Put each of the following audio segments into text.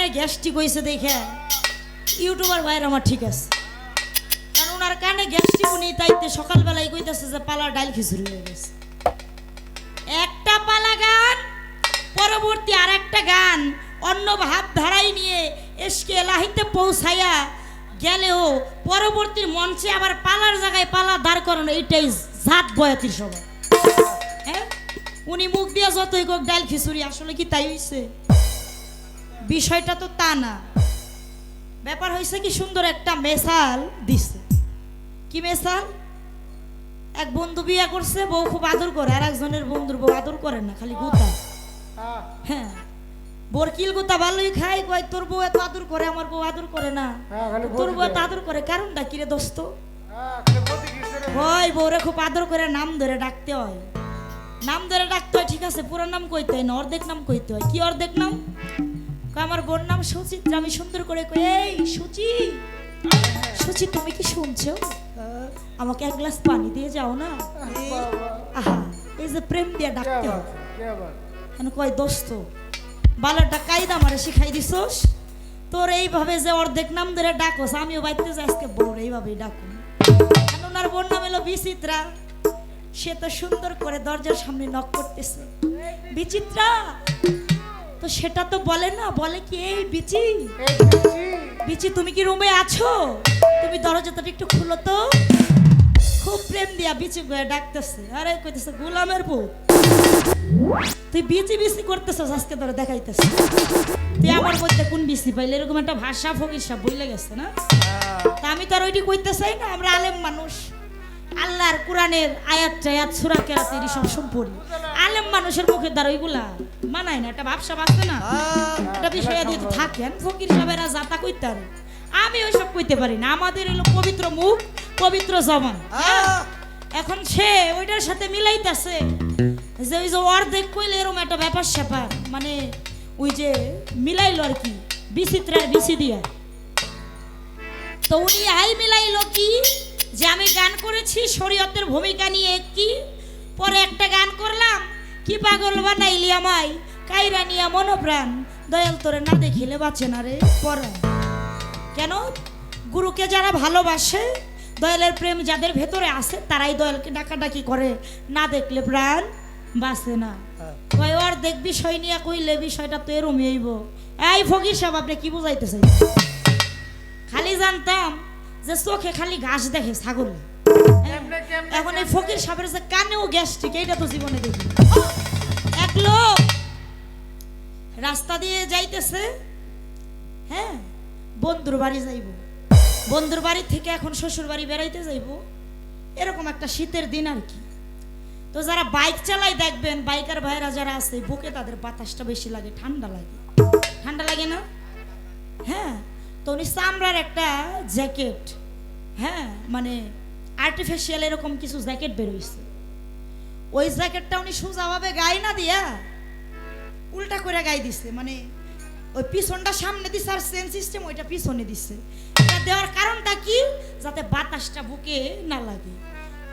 কানে গ্যাস্ট্রিক হয়েছে দেখে। ইউটিউবার ভাইয়ের আমার ঠিক আছে। কারণ ওনার কানে গ্যাস্ট্রিক উনি তাইতে সকালবেলায় কইতেছে যে পালা ডাইল খিচুড়ি হয়ে গেছে। একটা পালা গান, পরবর্তী আর একটা গান, অন্য ভাব ধারাই নিয়ে এসকে এলাহিতে পৌঁছাইয়া গেলেও পরবর্তী মঞ্চে আবার পালার জায়গায় পালা দাঁড় করানো এইটাই জাত বয়াতির সবাই হ্যাঁ? উনি মুখ দিয়ে যতই কোক ডাইল খিচুড়ি, আসলে কি তাই হইছে? বিষয়টা তো তা না। ব্যাপার হয়েছে কি সুন্দর একটা মেসাল দিছে। কি মেসাল এক বন্ধু বিয়া করছে বউ খুব আদর করে আর একজনের বন্ধুর বউ আদর করে না খালি গুতা। হ্যাঁ, বরকিল গুতা ভালোই খাই কয় তোর বউ এত আদর করে আমার বউ আদর করে না। হ্যাঁ, তোর বউ এত আদর করে কারণটা কিরে দোস্ত? হ্যাঁ। হয় বউরে খুব আদর করে নাম ধরে ডাকতে হয়। নাম ধরে ডাকতে হয় ঠিক আছে পুরো নাম কইতে হয় না অর্ধেক নাম কইতে হয়। কি অর্ধেক নাম? আমার বোন নাম সুচিত্রা আমি সুন্দর করে এই সুচি সুচি তুমি কি শুনছো? আমাকে এক গ্লাস পানি দিয়ে যাও না? আহা এই যে প্রেম দিয়ে ডাকতে? কেন কয় দোস্ত বালাটা কায়দা মারে শিখাই দিছস? তোর এইভাবে যে অর্ধেক নাম ধরে ডাকস আমিও বাইতে যাই আজকে বউর এইভাবেই ডাকুন। কেন ওনার বোন নাম এলো বিচিত্রা। সে তো সুন্দর করে দরজার সামনে নক করতেছে। বিচিত্রা তো সেটা তো বলে না বলে কি এই বিচি বিচি তুমি কি রুমে আছো? তুমি দরজাটা একটু খুলো তো। খুব প্রেম দিয়া বিচি গয়ে ডাকতেছে। আরে কইতেছে গোলামের বউ। তুই বিচি বিচি করতেছস আজকে ধরে দেখাইতেছ। তুই আমার মধ্যে কোন বিচি পাইলে? এরকম একটা ভাষা ফকির সব বইলে গেছে না? তা আমি তো আর ওইটি কইতে চাই না আমরা আলেম মানুষ। আল্লাহর কোরআনের আয়াত টায়াত সুরা কেরাতের সব আলেম মানুষের মুখের দ্বারা ওইগুলা মানায় না একটা ভাবসা আছে না। একটা বিষয় দিয়ে থাকেন ফকির সাহেবেরা যাতা কইতে পারে আমি ওইসব কইতে পারি না। আমাদের এলো পবিত্র মুখ পবিত্র জবান হ্যাঁ? এখন সে ওইটার সাথে মিলাইতেছে যে ওই যে অর্ধেক কইলে এরকম একটা ব্যাপার স্যাপার মানে ওই যে মিলাইলো আর কি বিচিত্রার বিচি দিয়া। তো উনি আই মিলাইলো কি? যে আমি গান করেছি শরীয়তের ভূমিকা নিয়ে কি? পরে কি পাগল বানাইলি আমায়? কাইরা নিয়া মনোপ্রাণ। দয়াল তোরে না দেখিলে বাঁচে না রে পরে। কেন? গুরুকে যারা ভালোবাসে দয়ালের প্রেম যাদের ভেতরে আসে তারাই দয়ালকে ডাকাডাকি করে। না দেখলে প্রাণ বাঁচে না। কয় ওর দেখ বিষয় নিয়ে কইলে বিষয়টা তো এরমই হইব। এই ফকির সাহেব আপনি কি বুঝাইতে চাই খালি জানতাম যে চোখে খালি ঘাস দেখে ছাগল। এখন এই ফকির সাহেবের যে কানেও গ্যাস্ট্রিক এইটা তো জীবনে দেখি। এক লোক রাস্তা দিয়ে যাইতেছে হ্যাঁ বন্ধুর বাড়ি যাইব। বন্ধুর বাড়ি থেকে এখন শ্বশুর বাড়ি বেড়াইতে যাইব। এরকম একটা শীতের দিন আর কি। তো যারা বাইক চালাই দেখবেন, বাইকার ভাইরা যারা আছে, বুকে তাদের বাতাসটা বেশি লাগে, ঠান্ডা লাগে। ঠান্ডা লাগে না? হ্যাঁ তো উনি চামড়ার একটা জ্যাকেট হ্যাঁ মানে আর্টিফিশিয়াল এরকম কিছু জ্যাকেট বেরোইছে। ওই জ্যাকেটটা উনি সোজাভাবে গায়ে না দিয়া উল্টা করে গায়ে দিছে মানে ওই পিছনটা সামনে দিছে আর সেন সিস্টেম ওইটা পিছনে দিছে। এটা দেওয়ার কারণটা কি? যাতে বাতাসটা বুকে না লাগে।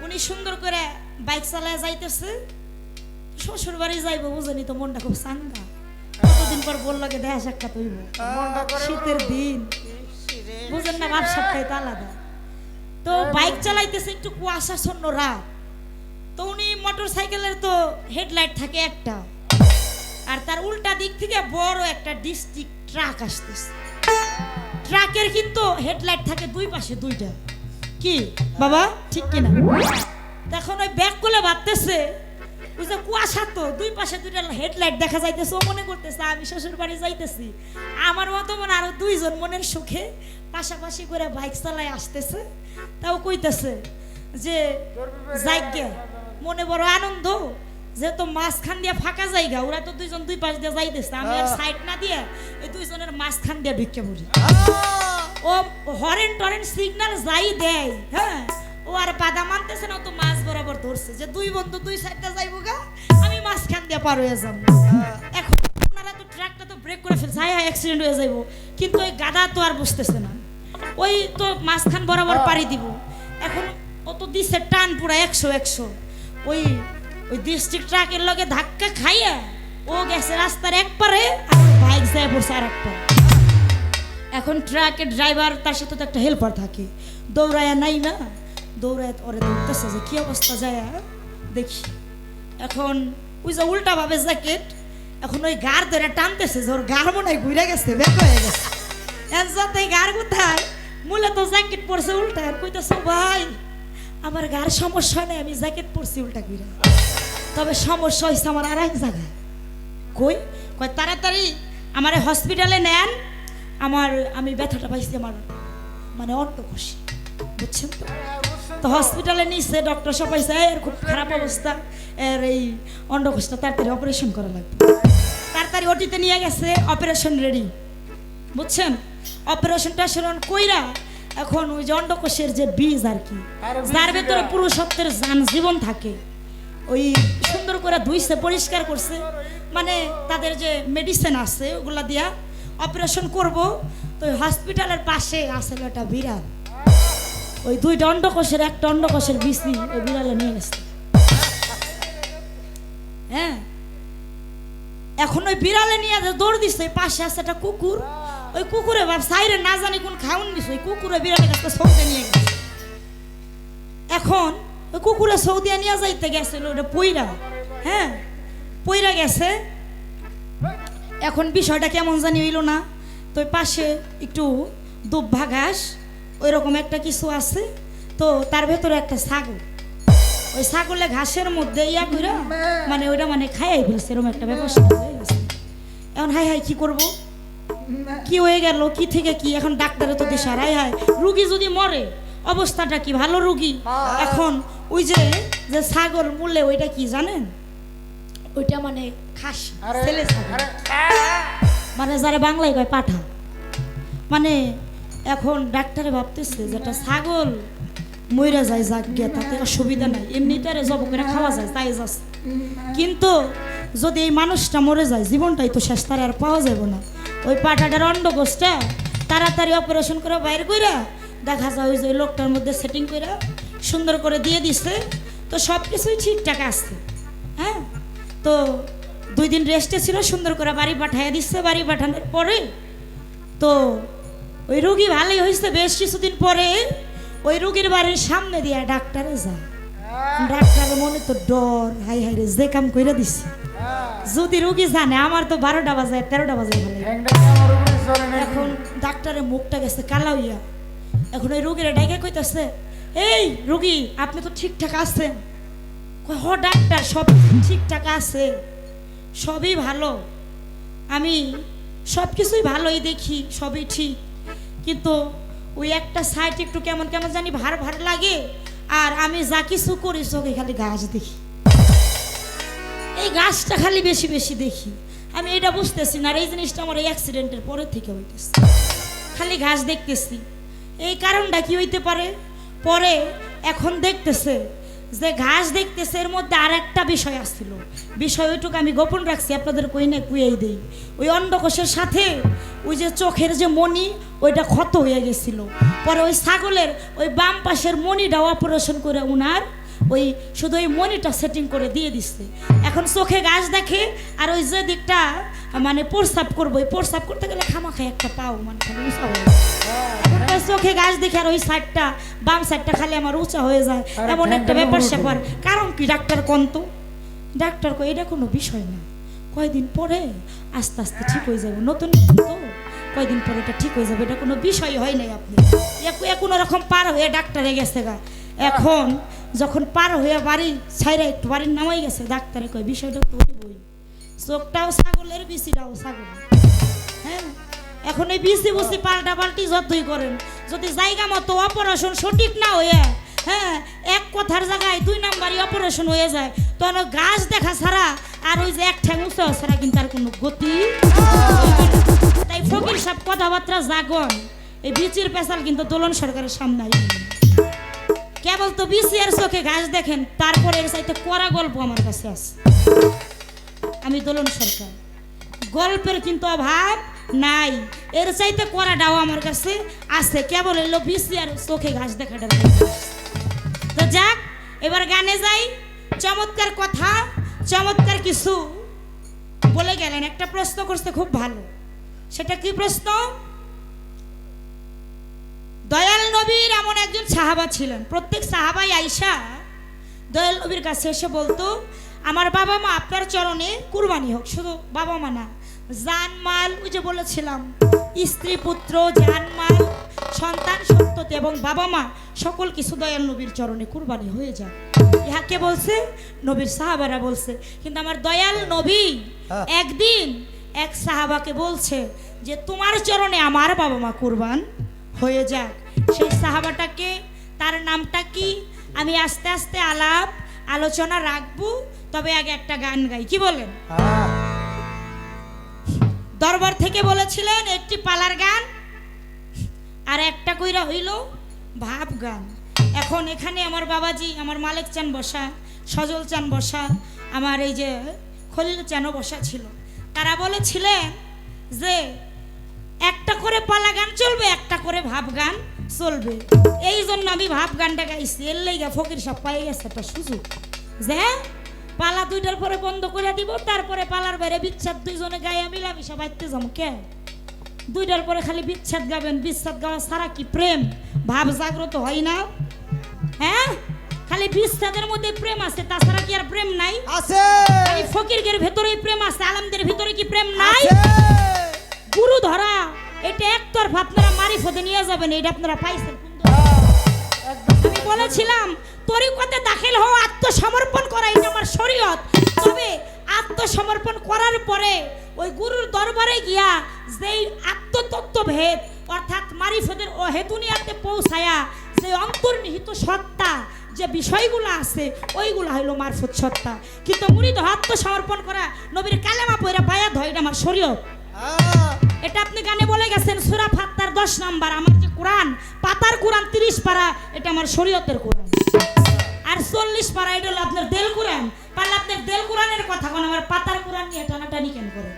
উনি সুন্দর করে বাইক চালায় যাইতেছে। শ্বশুর বাড়ি যাইবো বুঝেনি তো মনটা খুব চাঙ্গা। কতদিন পর বলল দেখা সাক্ষাৎ হইব শীতের দিন। বুঝেন না ব্যবসাটাই তো আলাদা। তো বাইক চালাইতেছে একটু কুয়াশাচ্ছন্ন রাত। তো উনি মোটর সাইকেলের তো হেডলাইট থাকে একটা। আর তার উল্টা দিক থেকে বড় একটা ডিস্ট্রিক্ট ট্রাক আসতেছে। ট্রাকের কিন্তু হেডলাইট থাকে দুই পাশে দুইটা। কি? বাবা, ঠিক কিনা? তখন ওই ব্যাগ করে ভাবতেছে ওই যে কুয়াশা তো দুই পাশে দুইটা হেডলাইট দেখা যাইতেছে ও মনে করতেছে আমি শ্বশুর বাড়ি যাইতেছি। আমার মতো মনে আরও দুইজন মনের সুখে পাশাপাশি করে বাইক চালায় আসতেছে। তাও কইতেছে যে যাইগে মনে বড় আনন্দ যেহেতু মাঝখান দিয়ে ফাঁকা জায়গা ওরা তো দুইজন দুই পাশ দিয়ে যাইতেছে। আমি আর সাইড না দিয়ে এই দুইজনের মাঝখান দিয়ে ঢুকে পড়ি ও হরেন টরেন সিগন্যাল যাই দেয় হ্যাঁ? ও আর বাধা মানতেছে না তো মাছ বরাবর ধরছে। যে দুই বন্ধু দুই সাইডটা যাইবো গা, আমি মাঝখান দিয়ে পার হয়ে যাব। এখন ওনারা তো ট্রাকটা তো ব্রেক করে ফেলছে হাই অ্যাক্সিডেন্ট হয়ে যাইবো। কিন্তু ওই গাদা তো আর বুঝতেছে না। ওই তো মাঝখান বরাবর পাড়ি দিব। এখন ও তো দিচ্ছে টান পুরা একশো একশো। ওই ওই ডিস্ট্রিক্ট ট্রাকের লগে ধাক্কা খাইয়া ও গেছে রাস্তার এক পারে আর বাইক যায় পড়ছে আর এক পারে। এখন ট্রাকের ড্রাইভার তার সাথে তো একটা হেল্পার থাকে। দৌড়ায় নাই না। দৌড়ায় ওরে দেখতেছে যে, কি অবস্থা যায় দেখি। এখন ওই যে উল্টা ভাবে জ্যাকেট এখন ওই গার ধরে টানতেছে যে ওর গার মনে হয় ঘুরে গেছে বেক হয়ে গেছে। সাথে গার কোথায়? মূলত জ্যাকেট পরছে উল্টা। আর কইতেছে ভাই, আমার গার সমস্যা নেই, আমি জ্যাকেট পরছি উল্টা ঘুরে তবে সমস্যা হয়েছে আমার আর এক জায়গায়। কই? কয় তাড়াতাড়ি আমার হসপিটালে নেন। আমার আমি ব্যথাটা পাইছি, আমার মানে অন্য খুশি বুঝছেন তো? তো হসপিটালে নিচ্ছে ডক্টর সব পাইছে এর খুব খারাপ অবস্থা। এর এই অন্ডকোষটা তাড়াতাড়ি অপারেশন করা লাগবে। তাড়াতাড়ি ওটিতে নিয়ে গেছে অপারেশন রেডি বুঝছেন? অপারেশনটা সেরকম কইরা এখন ওই যে অন্ডকোষের যে বীজ আর কি যার ভেতরে। পুরুষত্বের যান জীবন থাকে ওই সুন্দর করে ধুইছে পরিষ্কার করছে। মানে তাদের যে মেডিসিন আছে ওগুলা দিয়া অপারেশন করব। তো হসপিটালের পাশে আসলে একটা বিড়াল। ওই দুই দণ্ডকোষের এক দণ্ডকোষের বিসি ওই বিড়ালে নিয়ে গেছে। হ্যাঁ? এখন ওই বিড়ালে নিয়ে দৌড় ওই পাশে আছে একটা কুকুর। ওই কুকুরে বাপ সাইরে না জানি কোন খাউন দিছে, ওই কুকুরে বিড়ালের কাছে সৌদে নিয়ে গেছে। এখন ওই কুকুরে সৌদিয়া নিয়ে যাইতে গেছিল ওটা পইরা। হ্যাঁ? পইরা গেছে। এখন বিষয়টা কেমন জানি হইল না। তো পাশে একটু দুব্বা ঘাস ওই রকম একটা কিছু আছে তো তার ভেতরে একটা ছাগল। ওই ছাগলে ঘাসের মধ্যে ইয়া করে মানে ওইটা মানে খাইয়াই ফেলছে এরকম একটা ব্যবস্থা হয়ে গেছে। এখন হাই হাই কি করব? কি হয়ে গেল? কি থেকে কি? এখন ডাক্তারে তো দেশে হাই হাই। রুগী যদি মরে অবস্থাটা কি ভালো রুগী? এখন ওই যে যে ছাগল মূল্যে ওইটা কি জানেন? ওইটা মানে খাস ছেলে ছাগল। মানে যারা বাংলায় কয় পাঠা। মানে এখন ডাক্তারে ভাবতেছে যে একটা ছাগল মইরা যায় যাক গিয়া, তাতে অসুবিধা নাই। এমনিতে আরে জব করে খাওয়া যায়, তাই যাচ্ছে কিন্তু যদি এই মানুষটা মরে যায়, জীবনটাই তো শেষ, তার আর পাওয়া যাবে না। ওই পাঠাটার অন্ডকোষটা তাড়াতাড়ি অপারেশন করে বাইর কইরা, দেখা যায় ওই যে লোকটার মধ্যে সেটিং করে সুন্দর করে দিয়ে দিছে। তো সব কিছুই ঠিকঠাক আসছে হ্যাঁ? তো দুই দিন রেস্টে ছিল, সুন্দর করে বাড়ি পাঠিয়ে দিচ্ছে বাড়ি পাঠানোর পরে তো ওই রুগী ভালোই হয়েছে, বেশ কিছুদিন পরে ওই রুগীর বাড়ির সামনে দিয়ে ডাক্তারে যায় ডাক্তারের মনে তো ডর, হাই হাই রে, যে কাম কইরা দিছে। যদি রুগী জানে, আমার তো বারোটা বাজে তেরোটা বাজে? এখন ডাক্তারের মুখটা গেছে কালা হইয়া। এখন ওই রুগীরা ডাইকে কইতাছে, এই রুগী, আপনি তো ঠিকঠাক আছেন? হ, ডাক্তার, সব ঠিকঠাক আছে, সবই ভালো। আমি সব কিছুই ভালোই দেখি, সবই ঠিক। কিন্তু ওই একটা সাইড একটু কেমন কেমন জানি ভার ভার লাগে, আর আমি যা কিছু করি চোখে খালি গাছ দেখি। এই গাছটা খালি বেশি বেশি দেখি। আমি এটা বুঝতেছি না, আর এই জিনিসটা আমার এই অ্যাক্সিডেন্টের পরে থেকে হইতেছে। খালি ঘাস দেখতেছি। এই কারণটা কি হইতে পারে? পরে এখন দেখতেছে যে ঘাস দেখতেছে, এর মধ্যে আর একটা বিষয় আসছিল। বিষয় ওইটুকু আমি গোপন রাখছি, আপনাদের কই না কুয়েই দেই। ওই অন্ডকোষের সাথে ওই যে চোখের যে মণি, ওইটা ক্ষত হয়ে গেছিল। পরে ওই ছাগলের ওই বাম পাশের মণিটা অপারেশন করে উনার ওই শুধু ওই মনিটা সেটিং করে দিয়ে দিচ্ছে এখন চোখে গাছ দেখে আর ওই যে দিকটা মানে প্রস্রাব করব ওই প্রস্রাব করতে গেলে খামাখাই একটা পাও মানে খালি উঁচা হয়ে যায়। চোখে গাছ দেখে আর ওই সাইডটা বাম সাইডটা খালি আমার উঁচা হয়ে যায়। এমন একটা ব্যাপার স্যাপার। কারণ কি? ডাক্তার কন্ত ডাক্তার কয় এটা কোনো বিষয় না। কয়দিন পরে আস্তে আস্তে ঠিক হয়ে যাবে। নতুন তো। কয়দিন পরে এটা ঠিক হয়ে যাবে। এটা কোনো বিষয় হয় নাই আপনি। এক- কোনো রকম পার হয়ে ডাক্তারে গেছে গা। এখন যখন পার হয়ে বাড়ি ছাইরা একটু বাড়ির নামাই গেছে, ডাক্তারে কয়, বিষয়টা তো বই। চোখটাও ছাগলের বিচিটাও ছাগল। হ্যাঁ? এখন এই বিসি বুসি পাল্টা পাল্টি যতই করেন, যদি জায়গা মতো অপারেশন সঠিক না হয়ে হ্যাঁ এক কথার জায়গায় দুই নাম্বারই অপারেশন হয়ে যায়, তখন গাছ দেখা ছাড়া আর ওই যে এক ঠ্যাং উঁচা ছাড়া কিন্তু আর কোনো গতি তাই ফকির সব কথাবার্তা জাগন। এই বিচির পেশাল কিন্তু দোলন সরকারের সামনে আইবে না। কেবল তো বিসি আর চোখে ঘাস দেখেন, তারপরে এর চাইতে করা গল্প আমার কাছে আছে। আমি দোলন সরকার। গল্পের কিন্তু অভাব নাই, এর চাইতে করাটাও আমার কাছে আছে, কেবল এলো বিসি আর চোখে ঘাস দেখাটা তো যাক, এবার গানে যাই, চমৎকার কথা, চমৎকার কিছু। বলে গেলেন, একটা প্রশ্ন করতে খুব ভালো। সেটা কি প্রশ্ন? নবীর এমন একজন সাহাবা ছিলেন। প্রত্যেক সাহাবাই আইসা দয়াল নবীর কাছে এসে বলতো আমার বাবা মা আপনার চরণে কুরবানি হোক শুধু বাবা মা না জান মাল ওই যে বলেছিলাম স্ত্রী পুত্র জান মাল সন্তান সন্ততি এবং বাবা মা সকল কিছু দয়াল নবীর চরণে কুরবানি হয়ে যায়। ইহাকে বলছে? নবীর সাহাবারা বলছে। কিন্তু আমার দয়াল নবী হ্যাঁ। একদিন এক সাহাবাকে বলছে যে তোমার চরণে আমার বাবা মা কুরবান হয়ে যাক। সেই সাহাবাটাকে তার নামটা কি? আমি আস্তে আস্তে আলাপ, আলোচনা রাখব, তবে আগে একটা গান গাই। কি বলেন? দরবার থেকে বলেছিলেন, একটি পালার গান, আর একটা কইরা হইল ভাব গান। এখন এখানে আমার বাবাজি, আমার মালিক চান বসা, সজল চান বসা, আমার এই যে খলিল চানও বসা ছিল। তারা বলেছিলেন যে একটা করে পালা গান চলবে একটা করে ভাব গান চলবে। এই জন্য আমি ভাব গানটা গাইছি এর লেগা ফকির সব পাই গেছে একটা সুযোগ। যে পালা দুইটার পরে বন্ধ করে দিব তারপরে পালার বাইরে বিচ্ছেদ দুইজনে গায়ে মিলামিশা বাইতে যাব কে? দুইটার পরে খালি বিচ্ছাদ গাবেন বিচ্ছাদ গাওয়া ছাড়া কি প্রেম? ভাব জাগ্রত হয় না? হ্যাঁ? খালি বিচ্ছাদের মধ্যে প্রেম আছে তাছাড়া কি আর প্রেম নাই? আছে। ফকিরদের ভেতরেই প্রেম আছে আলমদের ভেতরে কি প্রেম নাই? আছে। গুরু ধরা, এটা একতরফা, আপনারা মারি ফদে নিয়ে যাবেন, এটা আপনারা পাইছেন? আমি বলেছিলাম, তরিকতে দাখিল হওয়া আত্মসমর্পণ করা এটা আমার শরীয়ত। তবে আত্মসমর্পণ করার পরে ওই গুরুর দরবারে গিয়া যেই আত্মতত্ত্ব ভেদ অর্থাৎ মারিফতের ও হেতুনিয়াতে পৌঁছায়া যে অন্তর্নিহিত সত্তা, যে বিষয়গুলো আছে, ওইগুলো হইল মারফত সত্তা। কিন্তু মুড়িদ আত্মসমর্পণ করা, নবীর কালেমা পয়রা পায়া এটা আমার শরীয়ত। এটা আপনি গানে বলে গেছেন, সুরা ফাত্তার দশ নাম্বার। আমার যে কোরআন, পাতার কোরআন তিরিশ পারা, এটা আমার শরীয়তের কোরআন। আর চল্লিশ পারা, এটা হলো আপনার দেল কোরআন। পারলে আপনার দেল কোরআনের কথা কোন আমার পাতার কোরআন নিয়ে টানাটানি কেন করে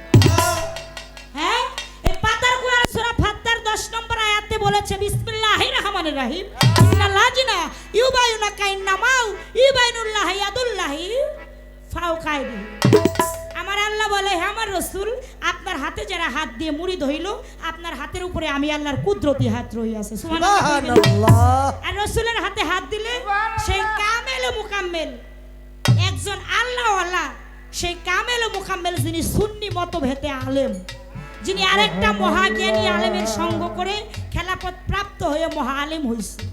হ্যাঁ? এই পাতার কোরআন, সূরা ফাত্তার 10 নম্বর আয়াতে বলেছে বিসমিল্লাহির রহমানির রহিম। ইন্না লাজিনা ইউবায়ুনা কাইন্না মাউ ইউবাইনুল্লাহি ইয়াদুল্লাহি ফাওকাইদি আমার আল্লাহ বলে হে আমার রসুল আপনার হাতে যারা হাত দিয়ে মুড়ি ধইল আপনার হাতের উপরে আমি আল্লাহর কুদরতি হাত রহিয়াছে। কইবেন। সুবহানাল্লাহ। আর রসুলের হাতে হাত দিলে সেই কামেল ও মুকাম্মেল একজন আল্লাহ আল্লাহ সেই কামেল ও মুকাম্মেল যিনি সুন্নি মত ভেতে আলেম যিনি আরেকটা মহাজ্ঞানী আলেমের সঙ্গ করে খেলাপথ প্রাপ্ত হয়ে মহা আলেম হয়েছে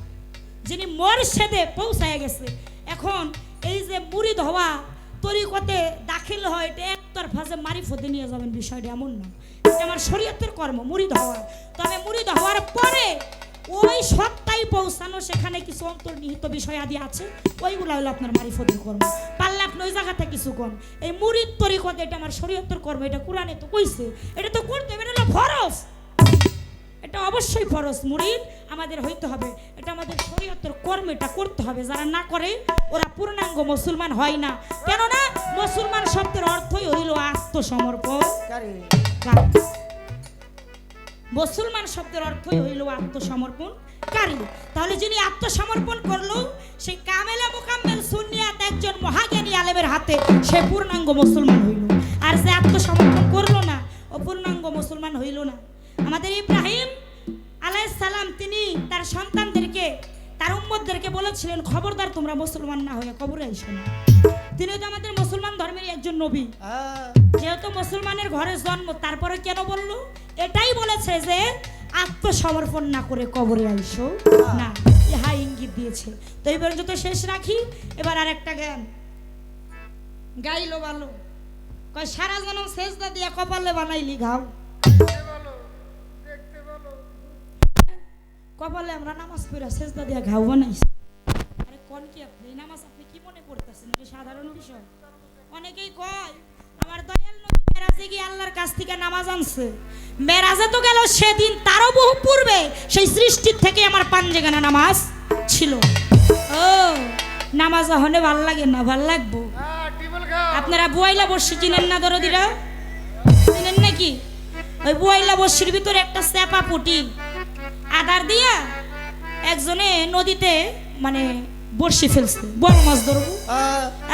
যিনি মোরশেদে পৌঁছায় গেছে। এখন এই যে মুড়ি হওয়া তরিকতে দাখিল হয় এটা একতরফা যে মারিফতে নিয়ে যাবেন বিষয়টা এমন না। এটা আমার শরীয়তের কর্ম, মুরিদ হওয়া তবে মুরিদ হওয়ার পরে ওই সত্তাই পৌঁছানো সেখানে কিছু অন্তর্নিহিত বিষয় আদি আছে, ওইগুলো হলো আপনার মারিফতের কর্ম। পারলে আপনি ওই জায়গাতে কিছু কম এই মুরিদ তরিকতে, এটা আমার শরীয়তের কর্ম, এটা কোরআনে তো কইছে। এটা তো করতে হবে, এটা হলো ফরজ। এটা অবশ্যই ফরজ মুরিদ আমাদের হইতে হবে। এটা আমাদের শরীয়তের কর্ম এটা করতে হবে। যারা না করে ওরা পূর্ণাঙ্গ মুসলমান হয় না। কেননা মুসলমান শব্দের অর্থই হইল আত্মসমর্পণ। মুসলমান শব্দের অর্থই হইল আত্মসমর্পণ। কারী। তাহলে যিনি আত্মসমর্পণ করল সেই কামেলা মোকাম্মেল সুন্নিয়াত একজন মহাজ্ঞানী আলেমের হাতে সে পূর্ণাঙ্গ মুসলমান হইল। আর যে আত্মসমর্পণ করল না ও পূর্ণাঙ্গ মুসলমান হইল না। আমাদের ইব্রাহিম সালাম তিনি তার সন্তানদেরকে তার উম্মতদেরকে বলেছিলেন খবরদার তোমরা মুসলমান না হয়ে কবরে আইসো না। তিনি তো আমাদের মুসলমান ধর্মের একজন নবী। যেহেতু মুসলমানের ঘরে জন্ম তারপরে কেন বলল? এটাই বলেছে যে আত্মসমর্পণ না করে কবরে আইসো না। ইহা ইঙ্গিত দিয়েছে। তো এই পর্যন্ত শেষ রাখি এবার আর একটা গান গাইলো ভালো কয় সারা জনম শেষদা দিয়া কপালে বানাইলি ঘাও দেখতে বলো দেখতে বলো কপালে আমরা নামাজ পড়া শেষদা দিয়া ঘাও বানাইছি। আরে কোন কি আপনি? নামাজ আপনি কি মনে করতেছেন? এটা সাধারণ বিষয়। অনেকেই কয়, আমার দয়াল নবী মেরাজে গিয়ে আল্লাহর কাছ থেকে নামাজ আনছে। মেরাজে তো গেল সেদিন, তারও বহু পূর্বে সেই সৃষ্টির থেকে আমার পাঞ্জেগানা নামাজ ছিল। ও, নামাজ হনে ভালো লাগে না? ভালো লাগবো? আপনারা বুয়াইলা বর্ষি চিনেন না দরদিরা? চিনেন নাকি? ওই বুয়াইলা বর্ষির ভিতরে একটা চেপা পুটি। আদার দিয়া একজনে নদীতে মানে বর্ষি ফেলছে বড় মাছ ধরবো।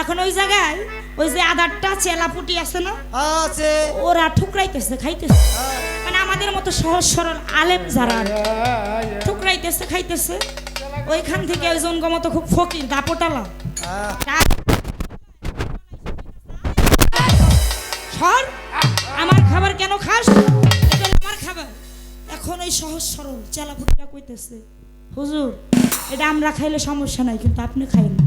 এখন ওই জায়গায় ওই যে আদারটা চেলা পুটি আছে না? আছে। ওরা ঠুকরাইতেছে খাইতেছে। মানে আমাদের মতো সহজ সরল আলেম যারা ঠুকরাইতেছে খাইতেছে। ওইখান থেকে ওইজন মতো খুব ফকির দাপটালা। সর আমার খাবার কেন খাস? আমার খাবার। এখন ওই সহজ সরল চেলাপুটিটা কইতেছে হুজুর এটা আমরা খাইলে সমস্যা নাই কিন্তু আপনি খাইন না।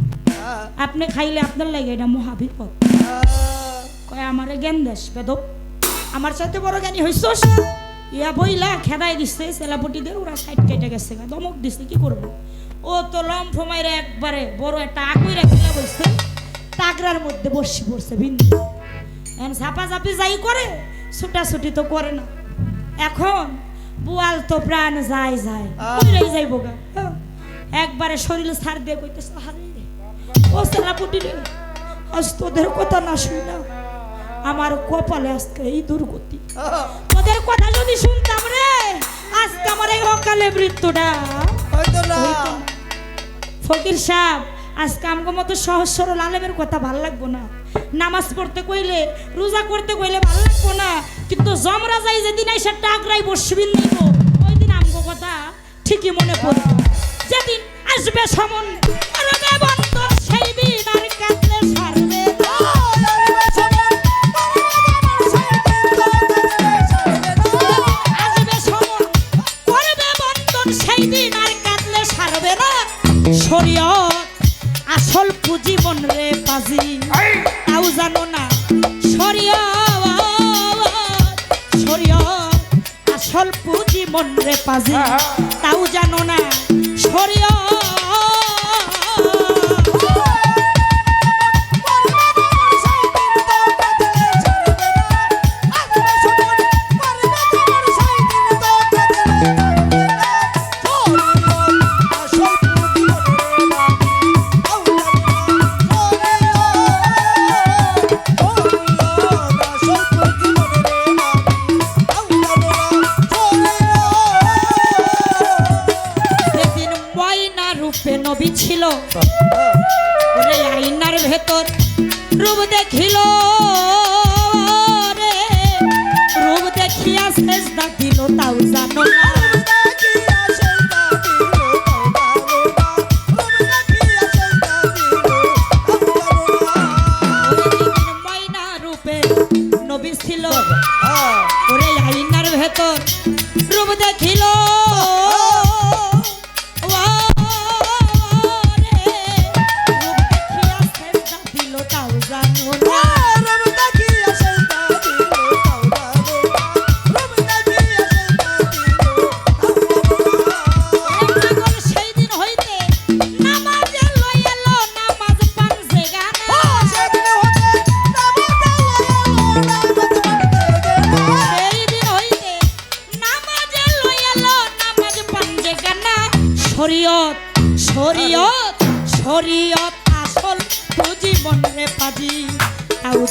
আপনি খাইলে আপনার লাগে এটা মহাবিপদ কয় আমার জ্ঞান দেশ বেদব। আমার চাইতে বড় জ্ঞানী হইছস? ইয়া বইলা খেদাই দিচ্ছে সেলাপটিদের ওরা সাইড কেটে গেছে দমক দিছে কি করব? ও তো লম্ফ মাইরে একবারে বড় একটা আগুই রাখিলা বসছে টাকরার মধ্যে বসে পড়ছে বিন্দু এখন ঝাপা ঝাপি যাই করে ছুটাছুটি তো করে না। এখন বুয়াল তো প্রাণ যায় যায় কইরাই যাইব গা। একবারে শরীর ছাড় দিয়ে কইতেছে হারে ও সেলাপুটি রে আজ তোদের কথা না শুই না আমার কপালে আজকে এই দুর্গতি। তোদের কথা যদি শুনতাম রে আজকে আমার এই অকালে মৃত্যুটা। হয়তো না। ফকির সাহেব আজকে আমগো মতো সহজ সরল আলেমের কথা ভালো লাগবো না। নামাজ পড়তে কইলে রোজা করতে কইলে ভালো লাগবো না। কিন্তু জমরা যাই যেদিন আইসা টাকরাই বসবিন নিব ওই দিন আমগো কথা ঠিকই মনে পড়বে যেদিন আসবে সমন না। আসল পুঁজি মন রে পাজি মন রে পাজি তাও জানো না।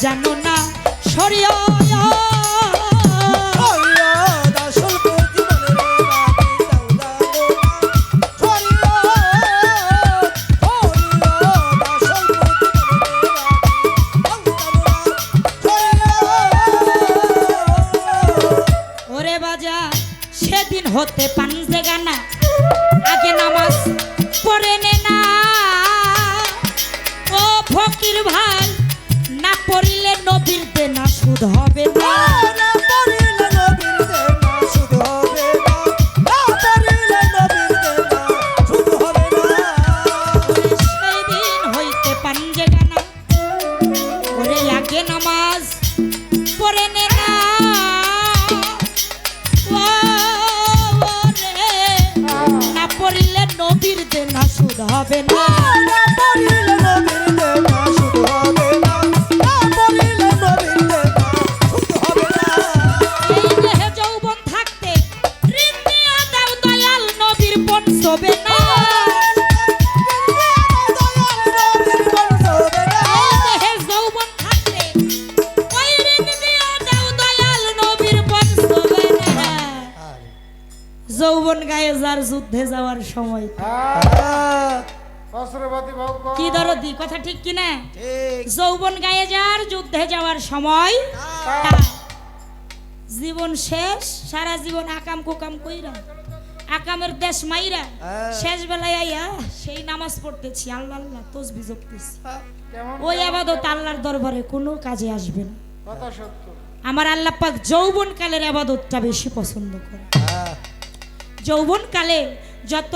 জানো না বাজা সেদিন হতে পানজে গানা না। যৌবন গায়ে যার যুদ্ধে যাওয়ার সময়। কি দরদি কথা ঠিক কি না যৌবন গায়ে যার যুদ্ধে যাওয়ার সময় জীবন শেষ সারা জীবন আকাম কোকাম কইরা আকামের দেশ মাইরা হ্যাঁ। শেষ বেলায় আইয়া সেই নামাজ পড়তেছি আল্লাহ আল্লাহ তসবি জপতেছি। কেমন ওই আবাদত আল্লাহর দরবারে কোনো কাজে আসবে না। আমার আল্লাহ পাক যৌবন কালের আবাদতটা বেশি পছন্দ করে। হ্যাঁ, যৌবন কালে যত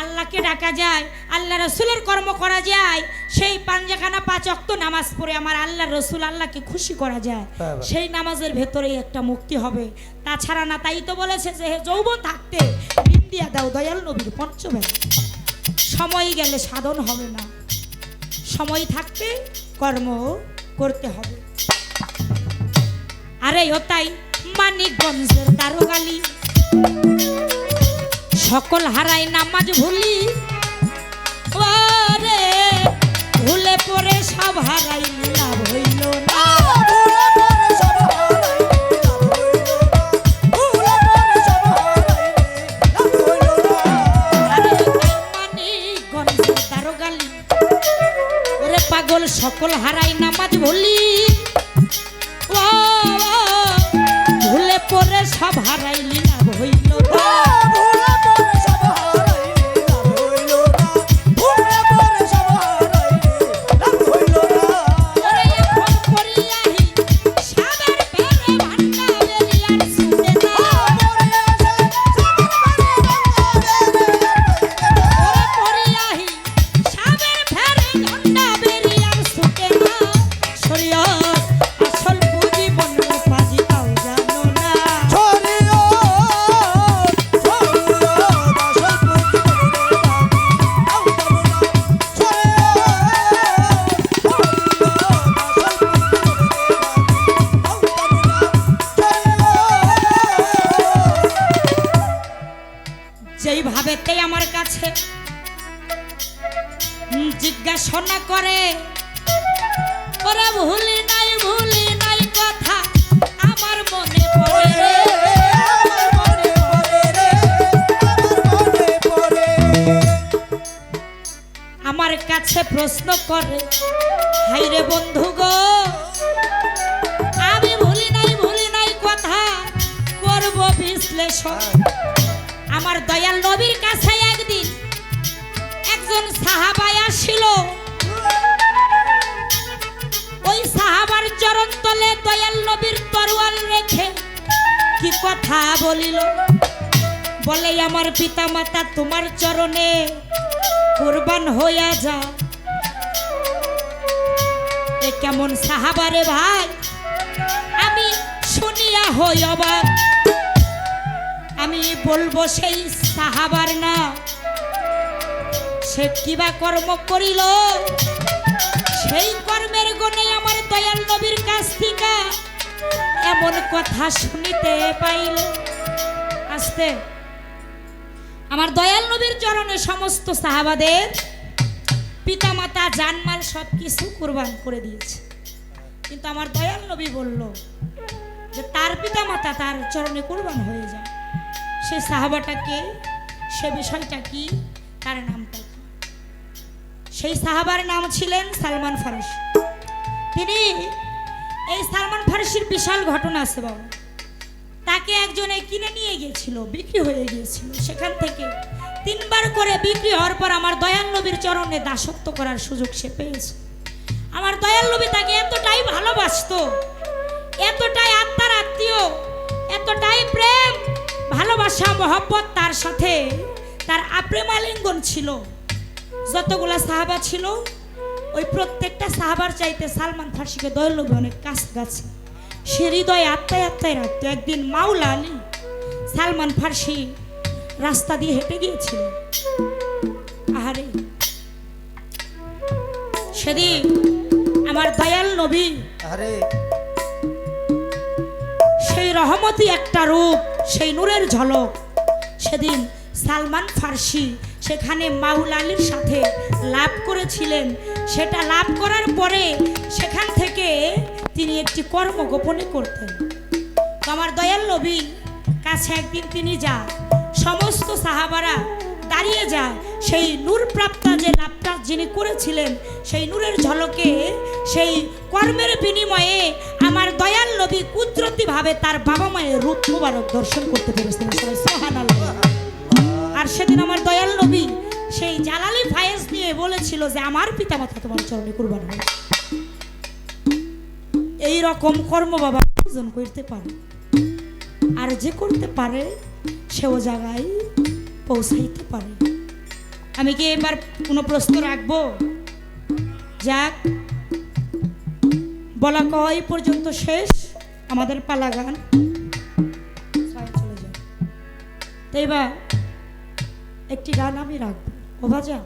আল্লাহকে ডাকা যায় আল্লাহ রসুলের কর্ম করা যায় সেই পাঞ্জাখানা পাঁচ অক্ত নামাজ পড়ে আমার আল্লাহ রসুল আল্লাহকে খুশি করা যায়। হ্যাঁ, সেই নামাজের ভেতরেই একটা মুক্তি হবে। তাছাড়া না তাই তো বলেছে যে যৌবন থাকতে ঋণ দিয়া দাও দয়াল নবীর পঞ্চবেলা। সময় গেলে সাধন হবে না। সময় থাকতে কর্ম করতে হবে। আরে ও তাই মানিকগঞ্জের দারোগালি। সকল হারাই নামাজ ভুলি। ওরে, ভুলে পরে সব হারাই লাভ হইল পাগল, সকল হারাই নামাজ ভুলি। আমার দয়াল নবীর কাছে একদিন একজন সাহাবাই আসছিল ওই সাহাবার চরণ তলে দয়াল নবীর তরোয়াল রেখে কি কথা বলিল? বলে, আমার পিতা মাতা তোমার চরণে কুরবান হইয়া যা এ কেমন সাহাবারে ভাই? আমি শুনিয়া হই আমি বলব সেই সাহাবার না। সে কিবা কর্ম করিল? সেই কর্মের গনে আমার দয়াল নবীর কাছ থেকে এমন কথা শুনিতে পাইল। আসতে। আমার দয়াল নবীর চরণে সমস্ত সাহাবাদের পিতামাতা, জানমাল সব কিছু কোরবান করে দিয়েছে। কিন্তু আমার দয়াল নবী বলল যে, তার পিতামাতা তার চরণে কোরবান হয়ে যায়। সে সাহাবাটা কে? সে বিষয়টা কি? তার নামটা কি সেই সাহাবার নাম ছিলেন সালমান ফারসি। তিনি এই সালমান ফারসির বিশাল ঘটনা আছে বাবা। তাকে একজনে কিনে নিয়ে গিয়েছিল, বিক্রি হয়ে গিয়েছিল। সেখান থেকে তিনবার করে বিক্রি হওয়ার পর আমার দয়াল নবীর চরণে দাসত্ব করার সুযোগ সে পেয়েছে। আমার দয়াল নবী তাকে এতটাই ভালোবাসতো, এতটাই আত্মার আত্মীয়, এতটাই প্রেম ভালোবাসা মহব্বত তার সাথে তার আপ্রেমালিঙ্গন ছিল। যতগুলা সাহাবা ছিল ওই প্রত্যেকটা সাহাবার চাইতে সালমান ফার্সিকে দয়াল অনেক কাছ গাছে সে হৃদয় আত্মায় আত্মায় রাখতো। একদিন মাওলা আলী সালমান ফার্সি রাস্তা দিয়ে হেঁটে গিয়েছিল। আহারে সেদিন আমার দয়াল নবী আরে সেই রহমতি একটা রূপ। সেই নূরের ঝলক। সেদিন সালমান ফার্সি সেখানে মাউল আলীর সাথে লাভ করেছিলেন। সেটা লাভ করার পরে সেখান থেকে তিনি একটি কর্ম গোপনে করতেন। আমার দয়াল নবী, কাছে একদিন তিনি যা সমস্ত সাহাবারা হারিয়ে যায়, সেই নূর প্রাপ্তা যে লাভটা যিনি করেছিলেন, সেই নূরের ঝলকে, সেই কর্মের বিনিময়ে আমার দয়াল নবী কুদরতিভাবে তার বাবা মায়ের রূপ মুবারক দর্শন করতে পেরেছিলেন সবাই সুবহানাল্লাহ। আর সেদিন আমার দয়াল নবী সেই জালালি ফায়েজ নিয়ে বলেছিল যে, আমার পিতামাতা তোমার চরণে কুরবান এই রকম কর্ম বাবা অর্জন করতে পারে। আর যে করতে পারে, সেও জায়গায় পৌঁছাইতে পারে। আমি কি এবার কোনো প্রশ্ন রাখব? যাক, বলা কয় পর্যন্ত শেষ? আমাদের পালা গান। চলে যায় তো একটি গান আমি রাখব। ও বাজা?